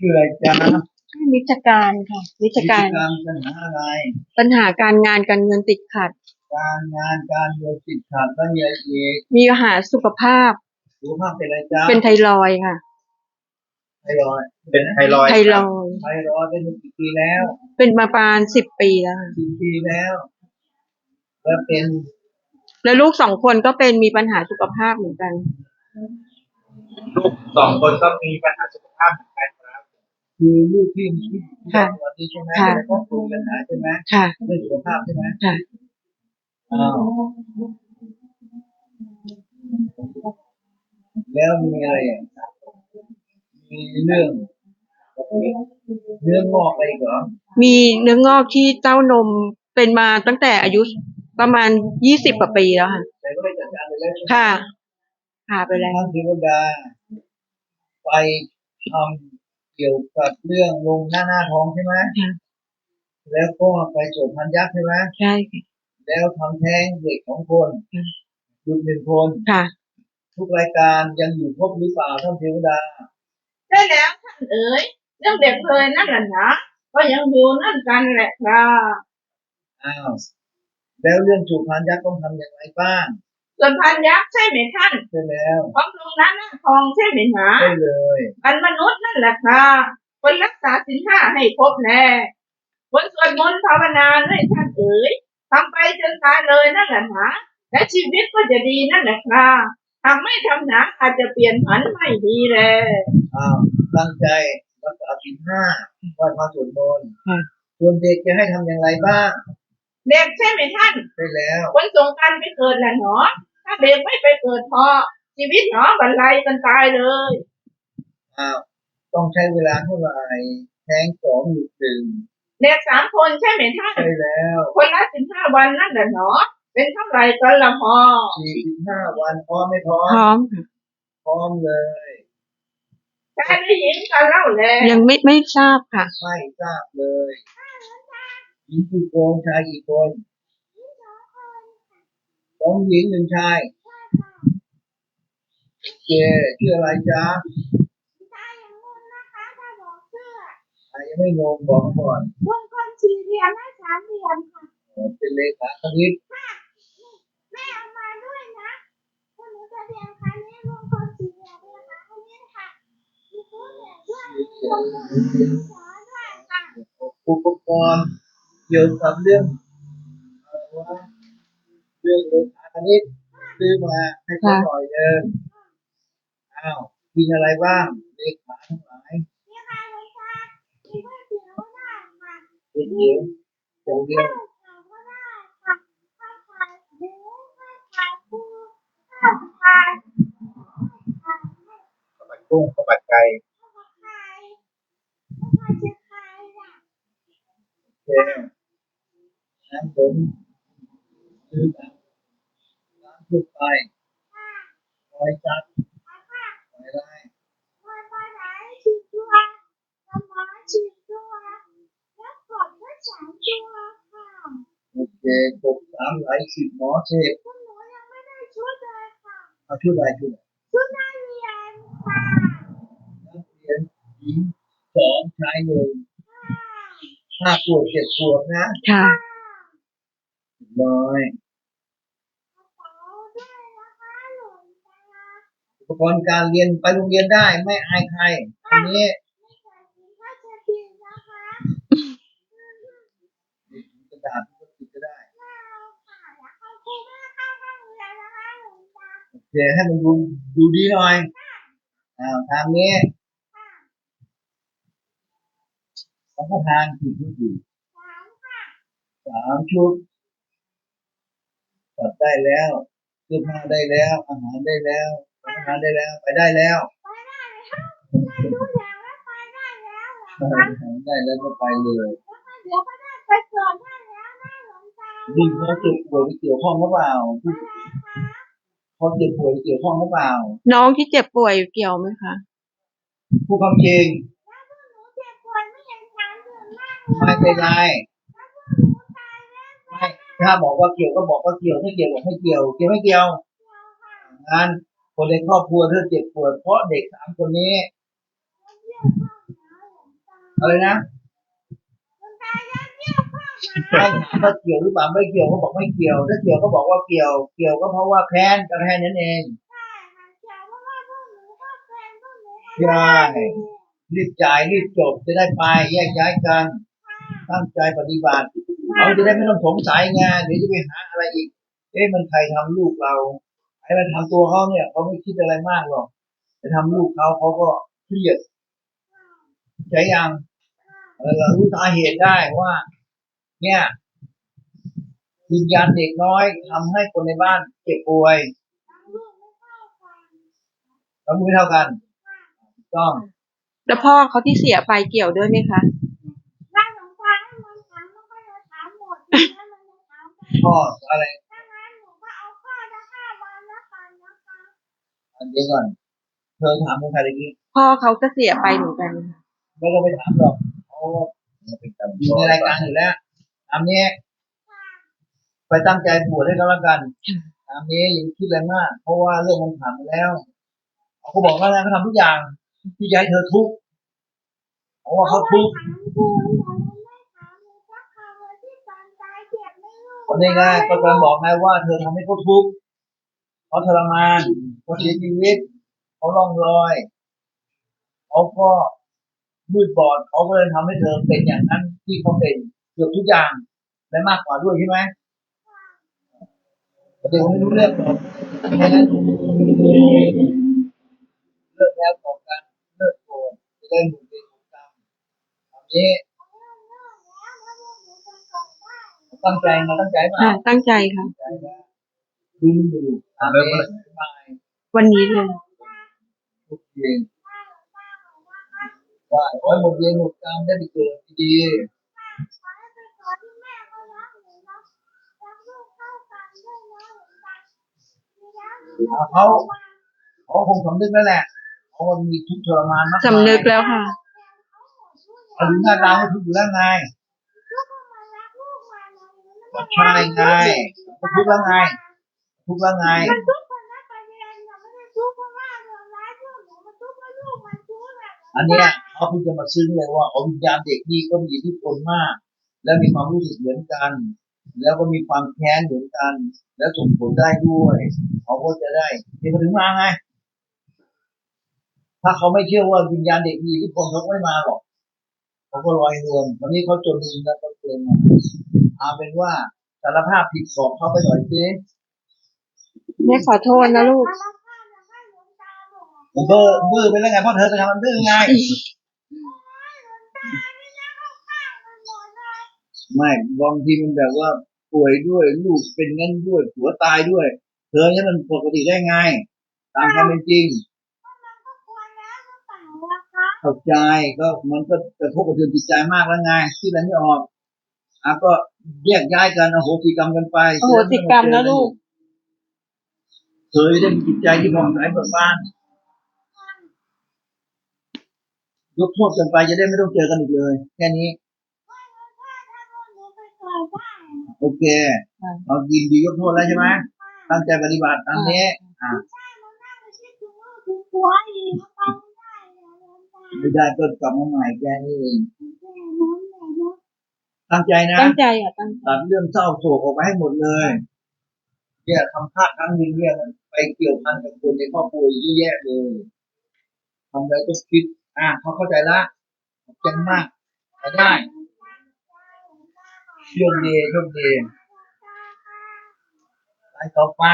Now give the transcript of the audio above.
ชื่ออะไรจ๊ะนิจการค่ะนิจการวิธีการปัญหาอะไร ปัญหาการงานการเงินติดขัด การงานการเงินติดขัดแล้วมีอะไรอีกมีปัญหาสุขภาพ สุขภาพเป็นอะไรจ๊ะเป็นไทรอยด์ค่ะ ไทรอยด์เป็นไทรอยด์ไทรอยด์ไทรอยด์เป็นมากี่ปีแล้ว เป็นมาประมาณสิบปีแล้วค่ะสิบปีแล้วแล้วเป็น แล้วลูกสองคนก็เป็นมีปัญหาสุขภาพเหมือนกัน ลูกสองคนก็มีปัญหาสุขภาพเหมือนกัน ครับคือลูกที่ที่ที่ค่ะตอนนี้ใช่ไหมค่ะแล้วก็ปรุงปัญหาใช่ไหมค่ะเรื่องสุขภาพใช่ไหมค่ะอ้าวแล้วมีอะไรอะมีเรื่องเรื่องงอกอะไรอีกเหรอ มีเนื้องอกที่เต้านมเป็นมาตั้งแต่อายุประมาณยี่สิบกว่าปีแล้วค่ะแต่ก็ได้จัดการไปแล้วใช่ไหมค่ะ ค่ะไปแล้วท่านเทวดาไปทำ เกี่ยวกับเรื่องลงหน้าหน้าท้องใช่ไหมค่ะแล้วก็ไปสวดพันยักษ์ใช่ไหมใช่ค่ะแล้วทำแท้งเด็กของคนอืมหยุดหนึ่งคนค่ะ ทุกรายการยังอยู่ครบหรือเปล่าท่านเทวดาได้แล้วท่านเอ๋ยเรื่องเด็กเลยนั่นแหละนะก็ยังอยู่นั่นกันแหละครับอ้าวแล้วเรื่องจูบพันยักษ์ต้องทำอย่างไรบ้างส่วนพันยักษ์ใช่ไหมท่านใช่แล้วของ ตรงนั้นหน้าทองใช่ไหมหาใช่เลยกันมนุษย์นั่นแหละครับคนรักษาสินห้าให้ครบแน่คนสวดมนต์ภาวนาด้วยท่านเอ๋ยทำไปจนตายเลยนั่นแหละนะและชีวิตก็จะดีนั่นแหละครับหากไม่ทำหนักอาจจะเปลี่ยนผันไม่ดีเลยอ้าวตั้งใจรักษาศีลห้าไหว้พระสวดมนต์ค่ะส่วนเด็กจะให้ทำอย่างไรบ้างเด็กใช่ไหมท่านใช่แล้วคนส่งกันไปเกิดแหละหนอถ้าเด็กไม่ไปเกิดพอ ชีวิตหนอบรรลัยกันตายเลยอ้าวต้องใช้เวลาเท่าไหร่แท้งสองหยุดหนึ่งเด็กสามคนใช่ไหมท่านใช่แล้ว คนละสิบห้าวันนั่นแหละหนอเป็นเท่าไหร่กันละพอสี่สิบห้าวันพร้อมไม่พร้อพมร้อมค่ะพร้อมเลยชายหรือหญิงกันเล่าแลยังไม่ไม่ทราบค่ะ ไม่ทราบเลยหญิงกี่คนชายกี่คนสองหญิงหนึ่งชาย เจชื่ออะไรจ๊ะอะยังไม่งงบอกมาก่อนวงกลมสี่เหลี่ยมและสามเหลี่ยมค่ะเป็นเลขาคณิตแม่เอามาด้วยนะคุณหนูจะเรียนคันนี้วงกลมสี่เหลี่ยมนะคะคันนี้ค่ะมีตัวเหลี่ยมด้วยมีวงกลมสีสอด้วยค่ะอุปกรณ์เกี่ยวกับเรื่องอะไรวะเรื่องเลขาคณิตซื้อมาให้เขาหน่อยเดิน อ้าวกินอะไรบ้างเลขาทั้งหลายนี่ค่ะหลวงตามีก๋วยเยวได้ค่ะเป็นเดียวอย่างเดียวข้าวก็ได้ค่ะข้าวผัดหมูข้าวผัดปูข้าวผัดข้าวผัดข้าวผัดกุ้งข้าวผัดไก่ โอเคกบสามไหลสิบหมอเทพคุณหนูยังไม่ได้ชุดเลยค่ะเอาชุดอะไรชุดอะไรชุดนักเรียนค่ะนักเรียนหญิงสองชายหนึ่งค่ะห้าขวบเจ็ดขวบนะค่ะน้อยกระเป๋าด้วยนะคะหลวงตาอุปกรณ์การเรียนไปโรงเรียนได้ไม่อายใครอันนี้ ไม่ใส่ถุงพลาสติกนะคะ กระดาษพลาสติกก็ได้ ไม่เอาค่ะแล้วเอาครูไม่ให้เข้าห้องเรียนนะคะหลวง ตาโอเคให้มันดูดูดีหน่อยอ่าทางนี้ค่ะสัมปทานกี่ชุดอยู่สามค่ะสามชุดตัดได้แล้วเสื้อผ้าได้แล้ว อาหารได้แล้วสัมปทานได้แล้วไปได้แล้ว ไปได้แล้วได้ทุกอย่างแล้วไปได้แล้วเหรอได้คะได้แล้วก็ไปเลยแล้วก็เดี๋ยวก็ได้ไปเกิดได้แล้วนะหลวงตานี่เขาเจ็บป่วยไปเกี่ยวข้องหรือเปล่าที่ เขาเจ็บป่วยไปเกี่ยวข้องหรือเปล่า น้องที่เจ็บป่วยเกี่ยวไหมคะผู้คำจริงแล้วพวกหนูเจ็บป่วยไม่เห็นถามถึงมากเลยไม่เป็นไรแล้วพวกหนูตายแล้วไม่ถ้าบอกว่าเกี่ยวก็บอกว่าเกี่ยวไม่เกี่ยวบอกไม่เกี่ยว เกี่ยวไม่เกี่ยวเดียวค่ะงั้นคนในครอบครัวเธอเจ็บปวดเพราะเด็กสามคนนี้เยี่ยมมากนะหลวงอะไรนะ ไม่ถามว่าเกี่ยวหรือเปล่าไม่เกี่ยวเขาบอกไม่เกี่ยวถ้าเกี่ยวก็บอกว่าเกี่ยว เกี่ยวก็เพราะว่าแค้นก็แค่นั้นเองใช่รีบจ่ายรีบจบจะได้ไปแยกย้ายกันตั้งใจปฏิบัติเขาจะได้ไม่ต้องสงสัยไงเดี๋ยวจะไปหาอะไรอีก เอ๊ะมันใครทำลูกเราไอ้มันทำตัวเขาเนี่ยเขาไม่คิดอะไรมากหรอกไปทำลูกเขาเขาก็เครียดใจยังเออเรารู้สาเหตุได้ว่า เนี่ยวิญญาณเด็กน้อยทำให้คนในบ้านเจ็บป่วยแล้วไม่เท่ากันถูกต้องแล้วพ่อเขาที่เสียไปเกี่ยวด้วยไหมคะพ่ออะไรอันเดียวก่อน เธอถามคนใครตะกี้พ่อเขาก็เสียไปเหมือนกันค่ะไม่ต้องไปถามหรอกเพราะว่าอยู่ในรายการอยู่แล้ว ตามนี้ ไปตั้งใจบวชให้เขาแล้วกันตามนี้อย่าคิดอะไรมาก เพราะว่าเรื่องมันผ่านไปแล้วเขาบอกว่าไงเขาทำทุกอย่างที่จะให้เธอทุกข์เพราะว่าเขาทุกข์คนนี้ไงก็กำลังบอกไงว่าเธอทำให้เขาทุกข์เขาทรมานเขาเสียชีวิตเขาล่องลอยเขาก็มืดบอดเขาก็เลยทำให้เธอเป็นอย่างนั้นที่เขาเป็น กือบทุกอย่างและมากกว่าด้วยใช่ไหมแต่เด็กไม่รู้เรื่องหรอกเพราะฉะนั้นเลิกแล้วต่อกันเลิกโกรธจะได้หมุนเวียนของกรรมอันนี้ตั้งใจมาตั้งใจมาอ่าตั้งใจค่ะตั้งใจนะดูดูตามนี้บายวันนี้เลยทุกเย็นว่าขอให้หมดเวรหมดกรรมได้ไปเกิดดี เอาเขาเขาคงสำนึกแล้วแหละเพราะมันมีทุกข์ทรมานมากสำนึกแล้วค่ะเอาดูหน้าตาเขาทุกข์อยู่แล้วไงก็ใช่ไงก็ทุกข์แล้วไง ทุกข์แล้วไงอันเนี้ยเขาเพิ่งจะมาซึ้งเลยว่าเอาวิญญาณเด็กนี่ก็มีอิทธิพลมาก แล้วมีความรู้สึกเหมือนกัน แล้วก็มีความแค้นเหมือนกัน แล้วส่งผลได้ด้วย เขาก็จะได้ที่มาถึงมาไง ถ้าเขาไม่เชื่อว่าวิญญาณเด็กมีอิทธิพลเขาก็ไม่มาหรอกเขาก็ลอยนวลตอนนี้เขาจนมุมแล้วก็เกินมาเอาเป็นว่าสารภาพผิดบอกเขาไปหน่อยสิแม่ขอโทษนะลูกมันเบอร์เบอร์ไปแล้วไงเพราะเธอไปทำมันดื้อไงไม่บางทีมันแบบว่าป่วยด้วยลูกเป็นงั้นด้วยผัวตายด้วย เธอเนี่ยมันปกติได้ไง ตามความเป็นจริงเข้าใจก็มันก็กระทบกระเทือนจิตใจมากแล้วไงที่อะไรไม่ออกอะก็แยกย้ายกันอโหสิกรรมกันไปอโหสิกรรมนะลูกเธอจะได้มีจิตใจที่ผ่องใสเบิกบานยกโทษกันไปจะได้ไม่ต้องเจอกันอีกเลย แค่นี้โอเคค่ะเรายินดียกโทษแล้วใช่ไหม ตั้งใจปฏิบัติตามนี้อ่าไม่ได้ก็กลับมาใหม่แค่นี้เองตั้งใจนะตั้งใจอะตั้งใจตัดเรื่องเศร้าโศกออกไปให้หมดเลยเนี่ยทำพลาดครั้งหนึงเนี่ยมันไปเกี่ยวพันกับคนในครอบครัวเยอะแยะเลยทำอะไรก็คิด อ่าเขาเข้าใจละขอบใจมากไปได้โชคดีโชคดีไป ต่อไป